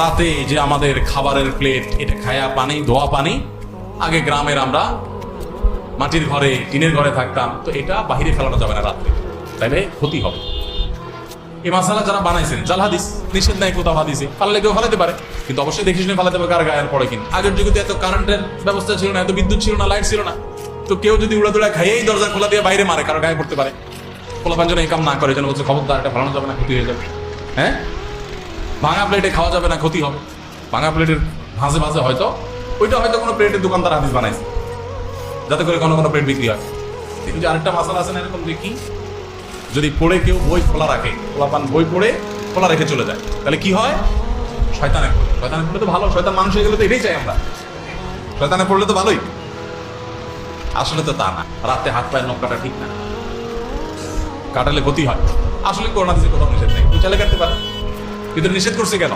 রাতে যে আমাদের খাবারের প্লেট এটা খায়া পানি, ধোয়া পানি, আগে গ্রামের আমরা মাটির ঘরে, টিনের ঘরে থাকতাম, তো এটা বাহিরে ফেলানো যাবে না রাত্রে। তাইলে ক্ষতি হবে। এই মাসালা যারা বানাইছেন, জাল হাদিস, নিষেধ নাই কোথাও হাদিসে। পারলে কেউ ফালাতে পারে, কিন্তু অবশ্যই দেখে শুনে ফালাতে পারে কার গায়ের পড়ে কিনা। আগের যুগে এত কারেন্টের ব্যবস্থা ছিল না, এত বিদ্যুৎ ছিল না লাইট ছিল না। তো কেউ যদি উড়া দুড়া খাইয়েই দরজা খোলা দিয়ে বাইরে মারে, কারও গায়ে পড়তে পারে। খোলা যেন এই কাম না করে, যেন বলছে, খবরদার, এটা ফালানো যাবে না, ক্ষতি হয়ে যাবে। হ্যাঁ? ভাঙা প্লেটে খাওয়া যাবে না, ক্ষতি হবে। ভাঙা প্লেটের ভাঁজে ভাঁজে হয়তো, ওইটা হয়তো কোনো প্লেটের দোকানদার হাদিস বানাইছে, যাতে করে কোনো কোনো প্লেট বিক্রি হয়। কিন্তু আরেকটা মাসালা আছে না এরকম, দেখি। যদি পড়ে কেউ বই খোলা রাখে খোলাপান বই পড়ে খোলা রেখে চলে যায়, তাহলে কি হয়? শয়তানে পড়ে। শয়তানে পড়লে তো ভালো, শয়তান মানুষ হয়ে গেলে তো এটাই চাই আমরা। শয়তানে পড়লে তো ভালোই। আসলে তো তা না, রাতে হাত পায়ের নখ কাটা ঠিক না। কাটালে ক্ষতি হয়। আসলে করোনা দিচ্ছে কোথাও নিষেধ নেই। চালে কাটতে পারে। কিন্তু নিষেধ করছে কেন?